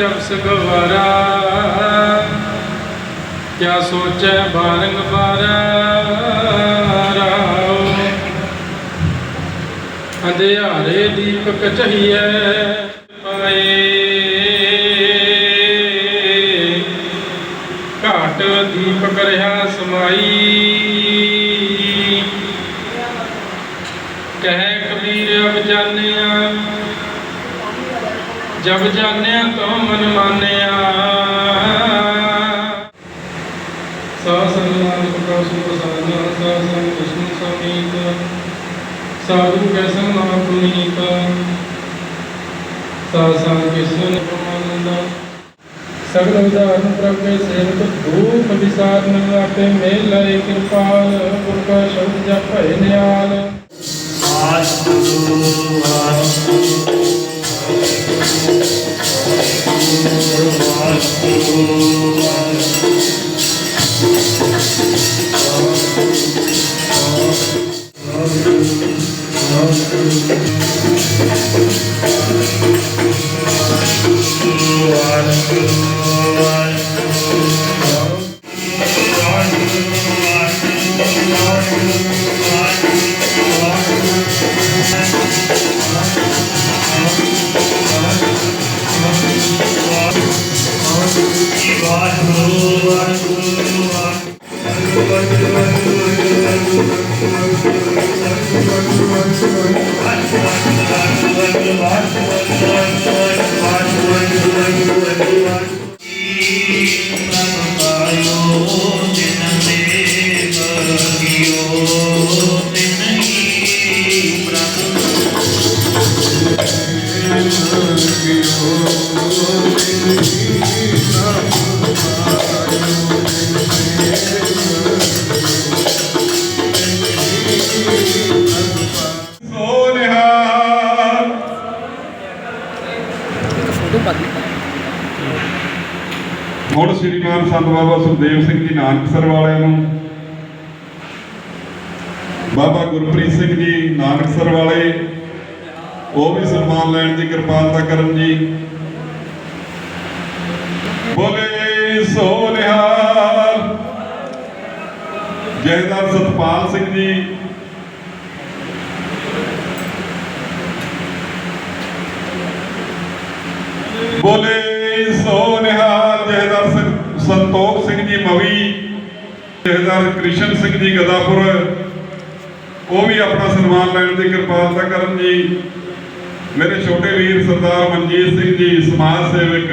ਜਬ ਸਗਵਾਰਾ ਕਿਆ ਸੋਚੈ ਬਾਰੰਗਾਰ ਰਾਓ। ਅੰਧਿਆਰੇ ਦੀਪਕ ਚਹੀਐ ਪਾਏ। ਘਾਟ ਦੀਪਕ ਰਹਾ ਸਮਾਈ। ਕਹਿ ਕਬੀਰ ਅਬ ਜਾਣਿਆ। ਜਬ ਜਾਣਿਆ ਤੋ ਮਨ ਮਾਨਿਆ। ਸਾ ਸੰਗਨਾਮ ਪ੍ਰਕਾਸ਼ ਪ੍ਰਸਾਦਿਆ ਸਾ ਸੰਗ ਵਿਸ਼ਨੂੰ ਸਮੀਤ ਸਾਧੂ ਕੈ ਸੰਗ ਪੁਨੀਤ। ਸਾ ਸੰਗ ਕਿਸਨ ਪ੍ਰਮਾਨੰਦ। ਸਗਲ ਉਦਾਹਰਨ ਪ੍ਰਭ ਸੇਵਕ ਧੂਪ ਵਿਸਾਰਨ ਆਪੇ ਮੇਲ ਲਏ ਕਿਰਪਾਲ ਗੁਰ ਕਾ ਸ਼ਬਦ ਜਪ Thank you. ਨਿਆਲ ਸੋ ਹੁਣ ਸ੍ਰੀਮਾਨ ਸੰਤ ਬਾਬਾ ਸੁਖਦੇਵ ਸਿੰਘ ਜੀ ਨਾਨਕਸਰ ਵਾਲਿਆਂ ਨੂੰ, ਬਾਬਾ ਗੁਰਪ੍ਰੀਤ ਸਿੰਘ ਜੀ ਨਾਨਕਸਰ ਵਾਲੇ, ਉਹ ਵੀ ਸਨਮਾਨ ਲੈਣ ਦੀ ਕਿਰਪਾਲਤਾ ਕਰਨ ਜੀ। ਬੋਲੇ ਸੋ ਨਿਹਾਲ ਜਹਦਾਰ ਸਤਪਾਲ ਸਿੰਘ ਜੀ, ਬੋਲੇ ਸੋ ਸੰਤੋਖ ਸਿੰਘ ਜੀ ਮਵੀ, ਜਹਦਾਰ ਕ੍ਰਿਸ਼ਨ ਸਿੰਘ ਜੀ ਗਦਾਪੁਰ, ਉਹ ਵੀ ਆਪਣਾ ਸਨਮਾਨ ਲੈਣ ਦੀ ਕਿਰਪਾਲਤਾ ਕਰਨ ਜੀ। ਮੇਰੇ ਛੋਟੇ ਵੀਰ ਸਰਦਾਰ ਮਨਜੀਤ ਸਿੰਘ ਜੀ, ਸਮਾਜ ਸੇਵਕ,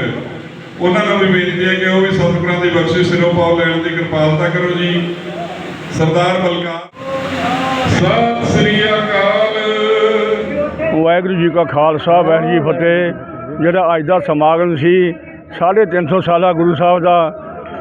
ਉਹਨਾਂ ਨੂੰ ਵੀ ਬੇਨਤੀ ਹੈ ਕਿ ਉਹ ਵੀ ਸਤਿਗੁਰਾਂ ਦੀ ਬਖਸ਼ਿਸ਼ ਸਿਰੋਂ ਪਾਉ ਲੈਣ ਦੀ ਕਿਰਪਾਲਤਾ ਕਰੋ ਜੀ। ਸਰਦਾਰ ਬਲਕਾਰ, ਸਤਿ ਸ੍ਰੀ ਅਕਾਲ। ਵਾਹਿਗੁਰੂ ਜੀ ਕਾ ਖਾਲਸਾ, ਵਾਹਿਗੁਰੂ ਜੀ ਫਤਿਹ। ਜਿਹੜਾ ਅੱਜ ਦਾ ਸਮਾਗਮ ਸੀ 350 ਸਾਲਾ ਗੁਰੂ ਸਾਹਿਬ ਦਾ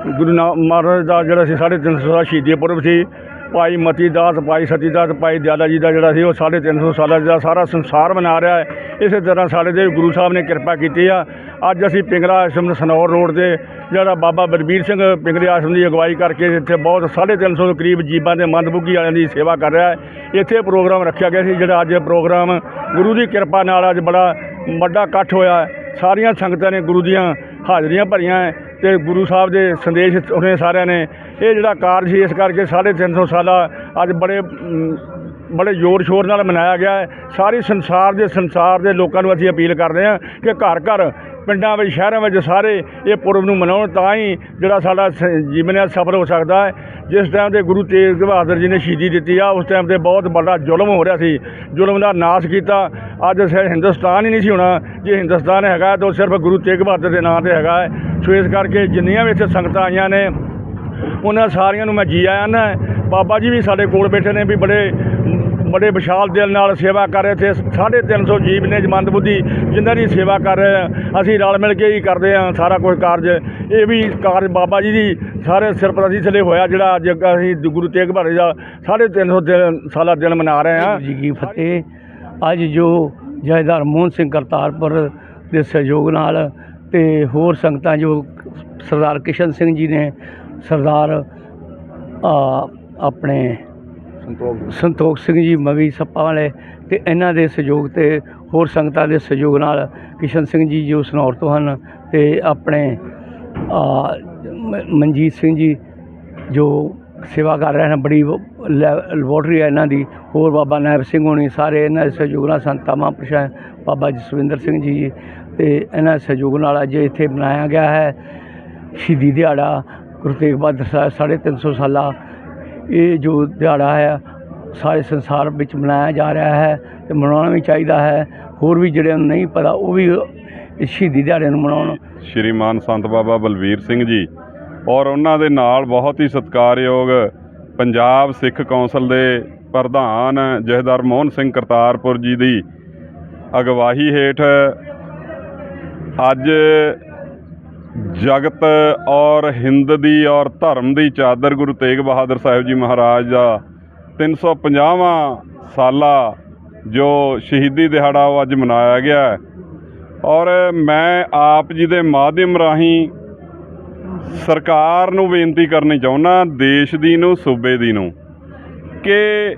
ਗੁਰੂ ਨਾਨਕ ਮਹਾਰਾਜ ਦਾ ਜਿਹੜਾ ਸੀ 350 ਸਾਲਾ ਸ਼ਹੀਦੀ ਪੁਰਬ ਸੀ। ਭਾਈ ਮਤੀ ਦਾਸ, ਭਾਈ ਸਤੀ ਦਾਸ, ਭਾਈ ਦਿਆਲਾ ਜੀ ਦਾ ਜਿਹੜਾ ਸੀ, ਉਹ 350 ਸਾਲਾ ਦਾ ਸਾਰਾ ਸੰਸਾਰ ਮਨਾ ਰਿਹਾ ਹੈ। ਇਸੇ ਤਰ੍ਹਾਂ ਸਾਡੇ ਦੇ ਗੁਰੂ ਸਾਹਿਬ ਨੇ ਕਿਰਪਾ ਕੀਤੀ ਆ। ਅੱਜ ਅਸੀਂ ਪਿੰਗਲਾ ਆਸ਼ਰਮ ਸਨੌਰ ਰੋਡ ਤੇ ਜਿਹੜਾ ਬਾਬਾ ਬਲਬੀਰ ਸਿੰਘ ਪਿੰਗਲੇ ਆਸ਼ਰਮ ਦੀ ਅਗਵਾਈ ਕਰਕੇ ਇੱਥੇ ਬਹੁਤ 350 ਦੇ ਕਰੀਬ ਜੀਵਾਂ ਦੇ ਮੰਦਬੁੱਗੀ ਵਾਲਿਆਂ ਦੀ ਸੇਵਾ ਕਰ ਰਿਹਾ ਹੈ। ਇੱਥੇ ਪ੍ਰੋਗਰਾਮ ਰੱਖਿਆ ਗਿਆ ਸੀ, ਜਿਹੜਾ ਅੱਜ ਪ੍ਰੋਗਰਾਮ ਗੁਰੂ ਦੀ ਕਿਰਪਾ ਨਾਲ ਅੱਜ ਬੜਾ ਵੱਡਾ ਇਕੱਠ ਹੋਇਆ ਸਾਰੀਆਂ ਸੰਗਤਾਂ ਨੇ ਗੁਰੂ ਦੀਆਂ ਹਾਜ਼ਰੀਆਂ ਭਰੀਆਂ ਹੈ। ਤੇ ਗੁਰੂ ਸਾਹਿਬ ਦੇ ਸੰਦੇਸ਼ ਉਹਨੇ ਸਾਰਿਆਂ ਨੇ ਇਹ ਜਿਹੜਾ ਕਾਰਜ ਸੀ, ਇਸ ਕਰਕੇ 350 ਸਾਲਾ ਅੱਜ ਬੜੇ ਬੜੇ ਜ਼ੋਰ ਸ਼ੋਰ ਨਾਲ ਮਨਾਇਆ ਗਿਆ ਹੈ। ਸਾਰੀ ਸੰਸਾਰ ਦੇ ਸੰਸਾਰ ਦੇ ਲੋਕਾਂ ਨੂੰ ਅਸੀਂ ਅਪੀਲ ਕਰਦੇ ਹਾਂ ਕਿ ਘਰ ਘਰ ਪਿੰਡਾਂ ਵਿੱਚ, ਸ਼ਹਿਰਾਂ ਵਿੱਚ ਸਾਰੇ ਇਹ ਪੁਰਬ ਨੂੰ ਮਨਾਉਣ ਤਾਂ ਹੀ ਜਿਹੜਾ ਸਾਡਾ ਸ- ਜੀਵਨ ਹੈ ਸਫਲ ਹੋ ਸਕਦਾ ਹੈ। ਜਿਸ ਟਾਈਮ ਤੇ ਗੁਰੂ ਤੇਗ ਬਹਾਦਰ ਜੀ ਨੇ ਸ਼ਹੀਦੀ ਦਿੱਤੀ ਆ, ਉਸ ਟਾਈਮ ਤੇ ਬਹੁਤ ਵੱਡਾ ਜ਼ੁਲਮ ਹੋ ਰਿਹਾ ਸੀ। ਜ਼ੁਲਮ ਦਾ ਨਾਸ਼ ਕੀਤਾ। ਅੱਜ ਸਿਰ ਹਿੰਦੁਸਤਾਨ ਹੀ ਨਹੀਂ ਸੀ ਹੋਣਾ। ਜੇ ਹਿੰਦੁਸਤਾਨ ਹੈਗਾ ਤਾਂ ਉਹ ਸਿਰਫ ਗੁਰੂ ਤੇਗ ਬਹਾਦਰ ਦੇ ਨਾਂ ਤੇ ਹੈਗਾ ਹੈ। ਸੋ ਇਸ ਕਰਕੇ ਜਿੰਨੀਆਂ ਵੀ ਇੱਥੇ ਸੰਗਤਾਂ ਆਈਆਂ ਨੇ, ਉਹਨਾਂ ਸਾਰੀਆਂ ਨੂੰ ਮੈਂ ਜੀ ਆਇਆਂ ਨਾ। ਬਾਬਾ ਜੀ ਵੀ ਸਾਡੇ ਕੋਲ ਬੈਠੇ ਨੇ ਵੀ ਬੜੇ ਬੜੇ ਵਿਸ਼ਾਲ ਦਿਲ ਨਾਲ ਸੇਵਾ ਕਰ ਰਹੇ ਤੇ 350 ਜੀਵ ਨੇ ਜਮੰਦ ਬੁੱਧੀ ਜਿਨ੍ਹਾਂ ਦੀ ਸੇਵਾ ਕਰ ਰਹੇ ਆ। ਅਸੀਂ ਰਲ ਮਿਲ ਕੇ ਹੀ ਕਰਦੇ ਆ ਸਾਰਾ ਕੁਝ ਕਾਰਜ। ਇਹ ਵੀ ਕਾਰਜ ਬਾਬਾ ਜੀ ਦੀ ਸਾਰੇ ਸਰਪ੍ਰਸਤੀ ਥਲੇ ਹੋਇਆ ਜਿਹੜਾ ਅੱਜ ਅਸੀਂ ਗੁਰੂ ਤੇਗ ਬਹਾਦਰ ਜੀ ਦਾ 350 ਦਿਨ ਸਾਲਾ ਦਿਨ ਮਨਾ ਰਹੇ ਆ। ਜੀ ਕੀ ਫਤਿਹ। ਅੱਜ ਜੋ ਜੈਦਾਰ ਮੋਹਨ ਸਿੰਘ ਕਰਤਾਰਪੁਰ ਦੇ ਸਹਿਯੋਗ ਨਾਲ ਤੇ ਹੋਰ ਸੰਗਤਾਂ ਜੋ ਸਰਦਾਰ ਕਿਸ਼ਨ ਸਿੰਘ ਜੀ ਨੇ, ਸਰਦਾਰ ਆਪਣੇ ਸੰਤੋਖ ਸੰਤੋਖ ਸਿੰਘ ਜੀ, ਮਵੀ ਸੱਪਾ ਵਾਲੇ ਤੇ ਇਹਨਾਂ ਦੇ ਸਹਿਯੋਗ ਤੇ ਹੋਰ ਸੰਗਤਾਂ ਦੇ ਸਹਿਯੋਗ ਨਾਲ ਕਿਸ਼ਨ ਸਿੰਘ ਜੀ, ਜੋ ਸਨੌਰ ਤੋਂ ਹਨ ਤੇ ਆਪਣੇ ਮਨਜੀਤ ਸਿੰਘ ਜੀ, ਜੋ ਸੇਵਾ ਕਰ ਰਹੇ ਹਨ, ਬੜੀ ਲੈਬੋਰਟਰੀ ਹੈ ਇਹਨਾਂ ਦੀ, ਹੋਰ ਬਾਬਾ ਨਾਇਬ ਸਿੰਘ ਹੋਣੀ, ਸਾਰੇ ਇਹਨਾਂ ਦੇ ਸਹਿਯੋਗ ਨਾਲ ਸੰਤਾ ਮਹਾਂਪੁਰਸ਼ਾਂ ਬਾਬਾ ਜਸਵਿੰਦਰ ਸਿੰਘ ਜੀ, ਤੇ ਇਹਨਾਂ ਦੇ ਸਹਿਯੋਗ ਨਾਲ ਅੱਜ ਇੱਥੇ ਬਣਾਇਆ ਗਿਆ ਹੈ, ਸ਼ਹੀਦੀ ਦਿਹਾੜਾ, ਗੁਰੂ ਤੇਗ ਬਹਾਦਰ ਸਾਹਿਬ, ਸਾਢੇ ਤਿੰਨ ਸੌ ਸਾਲਾ ਇਹ ਜੋ ਦਿਹਾੜਾ ਹੈ, ਸਾਰੇ ਸੰਸਾਰ ਵਿੱਚ ਮਨਾਇਆ ਜਾ ਰਿਹਾ ਹੈ ਅਤੇ ਮਨਾਉਣਾ ਵੀ ਚਾਹੀਦਾ ਹੈ। ਹੋਰ ਵੀ ਜਿਹੜਿਆਂ ਨੂੰ ਨਹੀਂ ਪਤਾ, ਉਹ ਵੀ ਇਸ ਸ਼ਹੀਦੀ ਦਿਹਾੜੇ ਨੂੰ ਮਨਾਉਣ। ਸ਼੍ਰੀਮਾਨ ਸੰਤ ਬਾਬਾ ਬਲਵੀਰ ਸਿੰਘ ਜੀ ਔਰ ਉਹਨਾਂ ਦੇ ਨਾਲ ਬਹੁਤ ਹੀ ਸਤਿਕਾਰਯੋਗ ਪੰਜਾਬ ਸਿੱਖ ਕੌਂਸਲ ਦੇ ਪ੍ਰਧਾਨ ਜਥੇਦਾਰ ਮੋਹਨ ਸਿੰਘ ਕਰਤਾਰਪੁਰ ਜੀ ਦੀ ਅਗਵਾਹੀ ਹੇਠ ਅੱਜ ਜਗਤ ਔਰ ਹਿੰਦ ਦੀ ਔਰ ਧਰਮ ਦੀ ਚਾਦਰ ਗੁਰੂ ਤੇਗ ਬਹਾਦਰ ਸਾਹਿਬ ਜੀ ਮਹਾਰਾਜ ਦਾ 350ਵਾਂ ਸਾਲਾ ਜੋ ਸ਼ਹੀਦੀ ਦਿਹਾੜਾ ਉਹ ਅੱਜ ਮਨਾਇਆ ਗਿਆ ਔਰ ਮੈਂ ਆਪ ਜੀ ਦੇ ਮਾਧਿਅਮ ਰਾਹੀਂ ਸਰਕਾਰ ਨੂੰ ਬੇਨਤੀ ਕਰਨੀ ਚਾਹੁੰਦਾ, ਦੇਸ਼ ਦੀ ਨੂੰ, ਸੂਬੇ ਦੀ ਨੂੰ, ਕਿ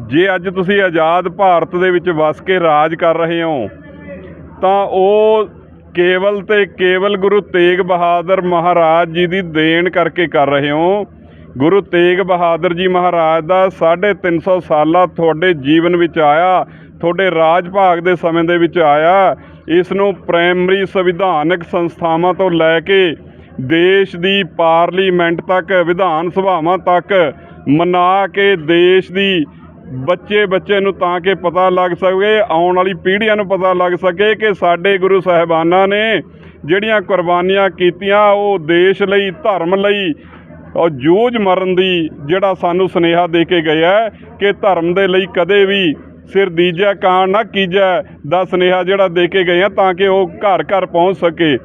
ਜੇ ਅੱਜ ਤੁਸੀਂ ਆਜ਼ਾਦ ਭਾਰਤ ਦੇ ਵਿੱਚ ਵਸ ਕੇ ਰਾਜ ਕਰ ਰਹੇ ਹੋ, ਤਾਂ ਉਹ ਕੇਵਲ ਤੇ ਕੇਵਲ ਗੁਰੂ ਤੇਗ ਬਹਾਦਰ ਮਹਾਰਾਜ ਜੀ ਦੀ ਦੇਣ ਕਰਕੇ ਕਰ ਰਹੇ ਹੋ। ਗੁਰੂ ਤੇਗ ਬਹਾਦਰ ਜੀ ਮਹਾਰਾਜ ਦਾ 350 ਸਾਲਾ ਤੁਹਾਡੇ ਜੀਵਨ ਵਿੱਚ ਆਇਆ, ਤੁਹਾਡੇ ਰਾਜ ਭਾਗ ਦੇ ਸਮੇਂ ਦੇ ਵਿੱਚ ਆਇਆ। ਇਸ ਨੂੰ ਪ੍ਰਾਇਮਰੀ ਸੰਵਿਧਾਨਕ ਸੰਸਥਾਵਾਂ ਤੋਂ ਲੈ ਕੇ ਦੇਸ਼ ਦੀ ਪਾਰਲੀਮੈਂਟ ਤੱਕ, ਵਿਧਾਨ ਸਭਾਵਾਂ ਤੱਕ ਮਨਾ ਕੇ ਦੇਸ਼ ਦੀ ਬੱਚੇ ਬੱਚੇ ਨੂੰ ਤਾਂ ਕਿ ਪਤਾ ਲੱਗ ਸਕੇ, ਆਉਣ ਵਾਲੀ ਪੀੜ੍ਹੀਆਂ ਨੂੰ ਪਤਾ ਲੱਗ ਸਕੇ ਕਿ ਸਾਡੇ ਗੁਰੂ ਸਾਹਿਬਾਨਾਂ ਨੇ ਜਿਹੜੀਆਂ ਕੁਰਬਾਨੀਆਂ ਕੀਤੀਆਂ, ਉਹ ਦੇਸ਼ ਲਈ, ਧਰਮ ਲਈ, ਔਰ ਜੂਝ ਮਰਨ ਦੀ ਜਿਹੜਾ ਸਾਨੂੰ ਸੁਨੇਹਾ ਦੇ ਕੇ ਗਿਆ ਹੈ ਕਿ ਧਰਮ ਦੇ ਲਈ ਕਦੇ ਵੀ ਸਿਰ ਦੀਜੈ ਕਾਣ ਨਾ ਕੀਜੈ ਦਾ ਸੁਨੇਹਾ ਜਿਹੜਾ ਦੇ ਕੇ ਗਏ ਆ ਤਾਂ ਕਿ ਉਹ ਘਰ ਘਰ ਪਹੁੰਚ ਸਕੇ।